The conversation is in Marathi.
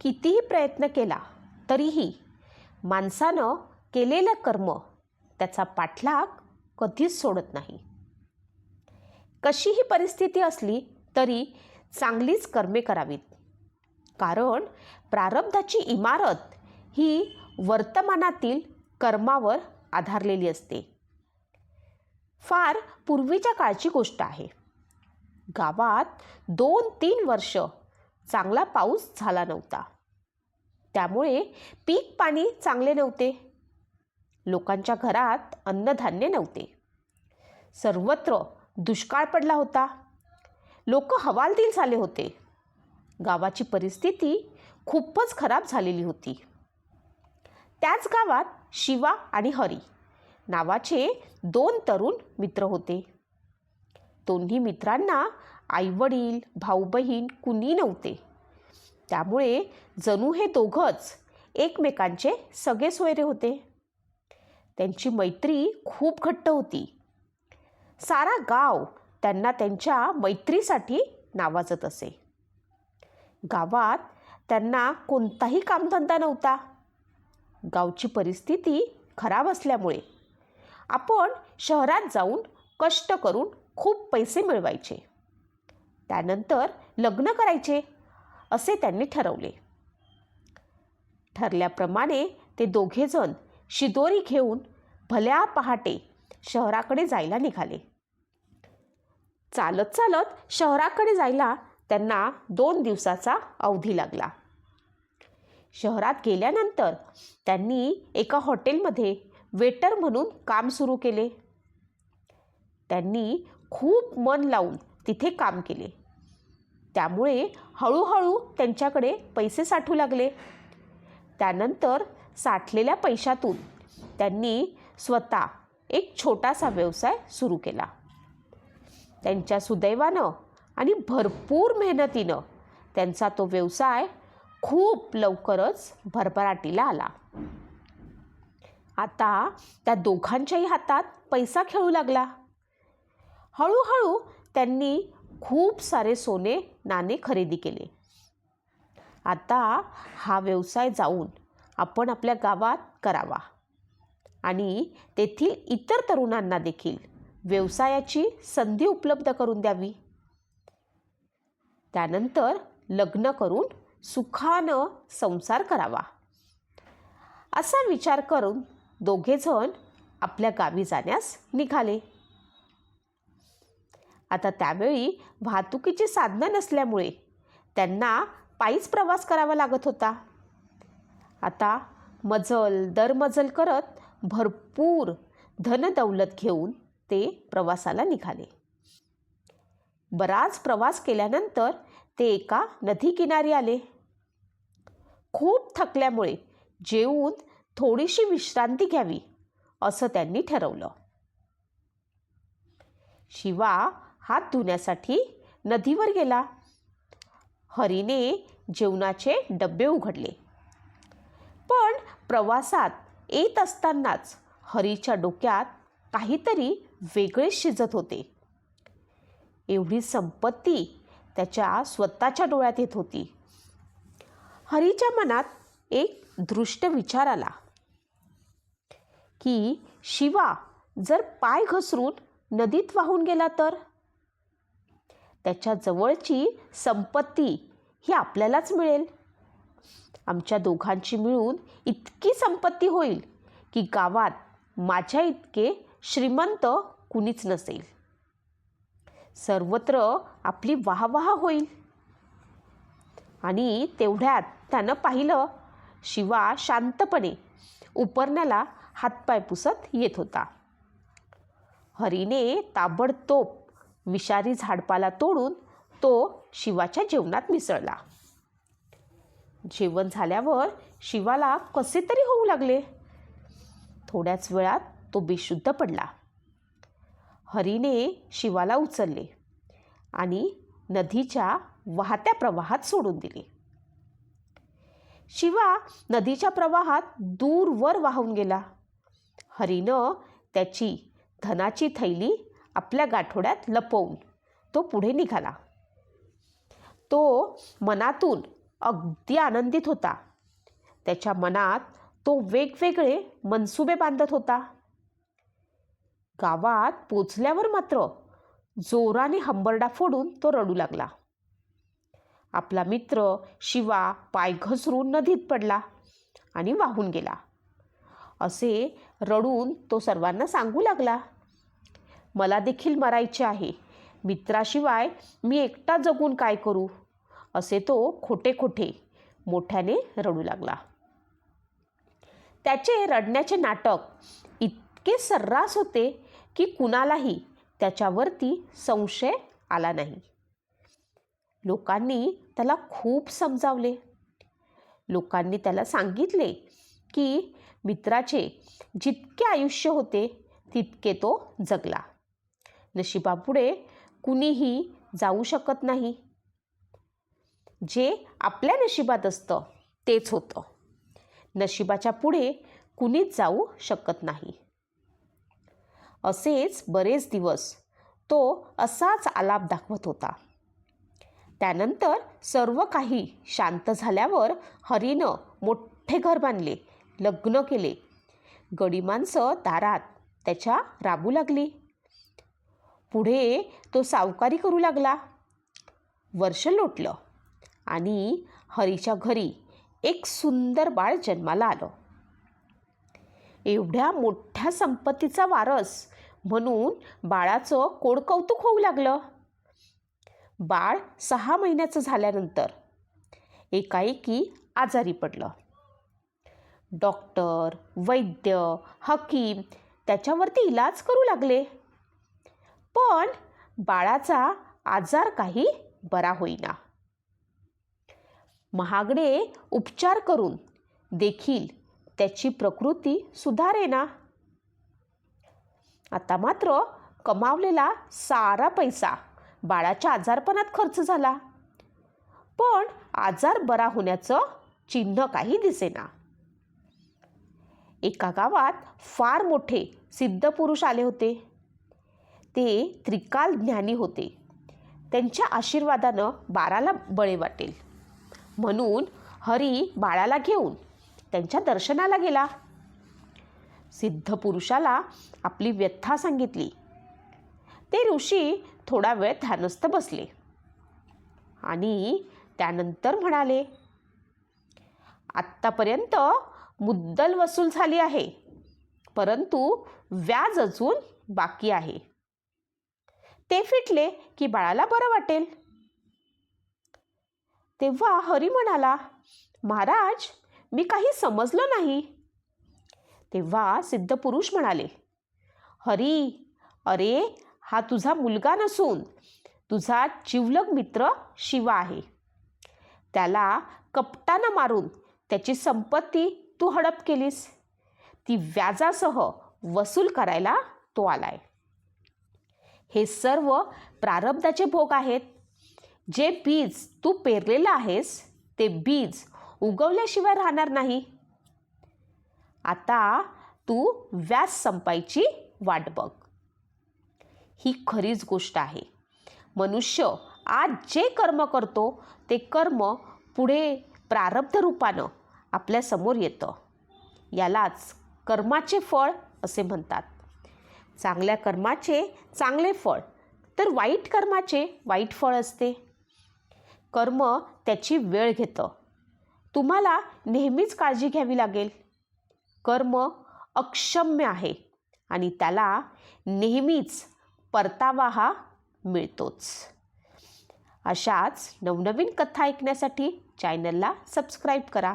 कितीही प्रयत्न केला तरीही माणसानं केलेलं कर्म त्याचा पाठलाग कधीच सोडत नाही. कशीही परिस्थिती असली तरी चांगलीच कर्मे करावीत. कारण प्रारब्धाची इमारत ही वर्तमानातील कर्मावर आधारलेली असते. फार पूर्वीच्या काळची गोष्ट आहे. गावात दोन तीन वर्ष चांगला पाऊस झाला नव्हता. त्यामुळे पीक पाणी चांगले नव्हते. लोकांच्या घरात अन्नधान्य नव्हते. सर्वत्र दुष्काळ पडला होता. लोक हवालदिल झाले होते. गावाची परिस्थिती खूपच खराब झालेली होती. त्याच गावात शिवा आणि हरी नावाचे दोन तरुण मित्र होते. दोन्ही मित्रांना आईवडील भाऊ बहीण कुणी नव्हते. त्यामुळे जणू हे दोघंच एकमेकांचे सगळे सोयरे होते. त्यांची मैत्री खूप घट्ट होती. सारा गाव त्यांना त्यांच्या मैत्रीसाठी नावाजत असे. गावात त्यांना कोणताही कामधंदा नव्हता. गावची परिस्थिती खराब असल्यामुळे आपण शहरात जाऊन कष्ट करून खूप पैसे मिळवायचे. त्यानंतर लग्न करायचे असे त्यांनी ठरवले. ठरल्याप्रमाणे ते दोघेजण शिदोरी घेऊन भल्या पहाटे शहराकडे जायला निघाले. चालत चालत शहराकडे जायला त्यांना दोन दिवसाचा अवधी लागला. शहरात गेल्यानंतर त्यांनी एका हॉटेलमध्ये वेटर म्हणून काम सुरू केले. त्यांनी खूप मन लावून तिथे काम केले. त्यामुळे हळूहळू त्यांच्याकडे पैसे साठू लागले. त्यानंतर साठलेल्या पैशातून त्यांनी स्वतः एक छोटासा व्यवसाय सुरू केला. त्यांच्या सुदैवानं आणि भरपूर मेहनतीनं त्यांचा तो व्यवसाय खूप लवकरच भरभराटीला आला. आता त्या दोघांच्याही हातात पैसा खेळू लागला. हळूहळू त्यांनी खूप सारे सोने नाणे खरेदी केले. आता हा व्यवसाय जाऊन आपण आपल्या गावात करावा. आणि तेथील इतर तरुणांना देखील व्यवसायाची संधी उपलब्ध करून द्यावी. त्यानंतर लग्न करून सुखानं संसार करावा. असा विचार करून दोघेजण आपल्या गावी जाण्यास निघाले. आता त्यावेळी वाहतुकीची साधनं नसल्यामुळे त्यांना पायीच प्रवास करावा लागत होता. आता मजल दरमजल करत भरपूर धनदौलत घेऊन ते प्रवासाला निघाले. बराच प्रवास केल्यानंतर ते एका नदीकिनारी आले. खूप थकल्यामुळे जेवून थोडीशी विश्रांती घ्यावी असं त्यांनी ठरवलं. शिवा हात धुण्यासाठी नदीवर गेला. हरीने जेवणाचे डबे उघडले. पण प्रवासात येत असतानाच हरीच्या डोक्यात काहीतरी वेगळे शिजत होते. एवढी संपत्ती त्याच्या स्वतःच्या डोळ्यात येत होती. हरीच्या मनात एक दृष्ट विचार आला की शिवा जर पाय घसरून नदीत वाहून गेला तर? त्याच्या जवळची संपत्ती ही आपल्यालाच मिळेल. आमच्या दोघांची मिळून इतकी संपत्ती होईल की गावात माझ्या इतके श्रीमंत कुणीच नसेल. सर्वत्र आपली वाहवाह होईल. आणि तेवढ्यात त्यानं पाहिलं शिवा शांतपणे उपरण्याला हातपाय पुसत येत होता. हरीने ताबडतोब विषारी झाडपाला तोडून तो शिवाच्या जेवणात मिसळला. जेवण झाल्यावर शिवाला कसे तरी होऊ लागले. थोड्याच वेळात तो बेशुद्ध पडला. हरीने शिवाला उचलले आणि नदीच्या वाहत्या प्रवाहात सोडून दिले. शिवा नदीच्या प्रवाहात दूरवर वाहून गेला. हरीनं त्याची धनाची थैली आपल्या गाठोड्यात लपवून तो पुढे निघाला. तो मनातून अगदी आनंदित होता. त्याच्या मनात तो वेगवेगळे मनसुबे बांधत होता. गावात पोचल्यावर मात्र जोराने हंबरडा फोडून तो रडू लागला. आपला मित्र शिवा पाय घसरून नदीत पडला आणि वाहून गेला. असे रडून तो सर्वांना सांगू लागला. मला देखील मरायचे आहे. मित्राशिवाय मी एकटा जगून काय करू? असे तो खोटे खोटे मोठ्याने रडू लागला. त्याचे रडण्याचे नाटक इतके सर्रास होते की कुणालाही त्याच्यावरती संशय आला नाही. लोकांनी त्याला खूप समजावले. लोकांनी त्याला सांगितले की मित्राचे जितके आयुष्य होते तितके तो जगला. नशिबापुढे कुणीही जाऊ शकत नाही. जे आपल्या नशिबात असतं तेच होतं. नशिबाच्या पुढे कुणीच जाऊ शकत नाही. असेच बरेच दिवस तो असाच आलाप दाखवत होता. त्यानंतर सर्व काही शांत झाल्यावर हरीनं मोठे घर बांधले लग्न केले. गडी माणसं दारात त्याच्या राबू लागली. पुढे तो सावकारी करू लागला. वर्ष लोटलं आणि हरीच्या घरी एक सुंदर बाळ जन्माला आलं. एवढ्या मोठ्या संपत्तीचा वारस म्हणून बाळाचं कोडकौतुक होऊ लागलं. बाळ सहा महिन्याचं झाल्यानंतर एकाएकी आजारी पडलं. डॉक्टर वैद्य हकीम त्याच्यावरती इलाज करू लागले. पण बाळाचा आजार काही बरा होईना. महागडे उपचार करून देखील त्याची प्रकृती सुधारेना. आता मात्र कमावलेला सारा पैसा बाळाच्या आजारपणात खर्च झाला. पण आजार बरा होण्याचं चिन्ह काही दिसेना. एका गावात फार मोठे सिद्ध पुरुष आले होते. ते त्रिकाल ज्ञानी होते. त्यांच्या आशीर्वादानं बाळाला बळे वाटेल. म्हणून हरी बाळाला घेऊन त्यांच्या दर्शनाला गेला. सिद्ध पुरुषाला आपली व्यथा सांगितली. ते ऋषी थोडा वेळ ध्यानस्थ बसले. आणि त्यानंतर म्हणाले आत्तापर्यंत मुद्दल वसूल झाली आहे. परंतु व्याज अजून बाकी आहे. ते फिटले की बाळाला बरं वाटेल. तेव्हा हरी म्हणाला महाराज मी काही समजलं नाही. तेव्हा सिद्ध पुरुष म्हणाले हरी अरे हा तुझा मुलगा नसून तुझा जिवलग मित्र शिवा आहे. त्याला कपटानं मारून त्याची संपत्ती तू हडप केलीस. ती व्याजासह वसूल करायला तो आलाय. हे सर्व प्रारब्धाचे भोग आहेत. जे बीज तू पेरलेलं आहेस ते बीज उगवल्याशिवाय राहणार नाही. आता तू व्यास संपायची वाट बघ. ही खरीच गोष्ट आहे. मनुष्य आज जे कर्म करतो ते कर्म पुढे प्रारब्ध रूपानं आपल्यासमोर येतं. यालाच कर्माचे फळ असे म्हणतात. चांगल्या कर्माचे चांगले फळ. तर वाईट कर्माचे वाईट फळ असते. कर्म त्याची वेळ घेतं. तुम्हाला नेहमीच काळजी घ्यावी लागेल. कर्म अक्षम्य आहे आणि त्याला नेहमीच परतावा हा मिळतोच. अशाच नवनवीन कथा ऐकण्यासाठी चॅनलला सबस्क्राईब करा.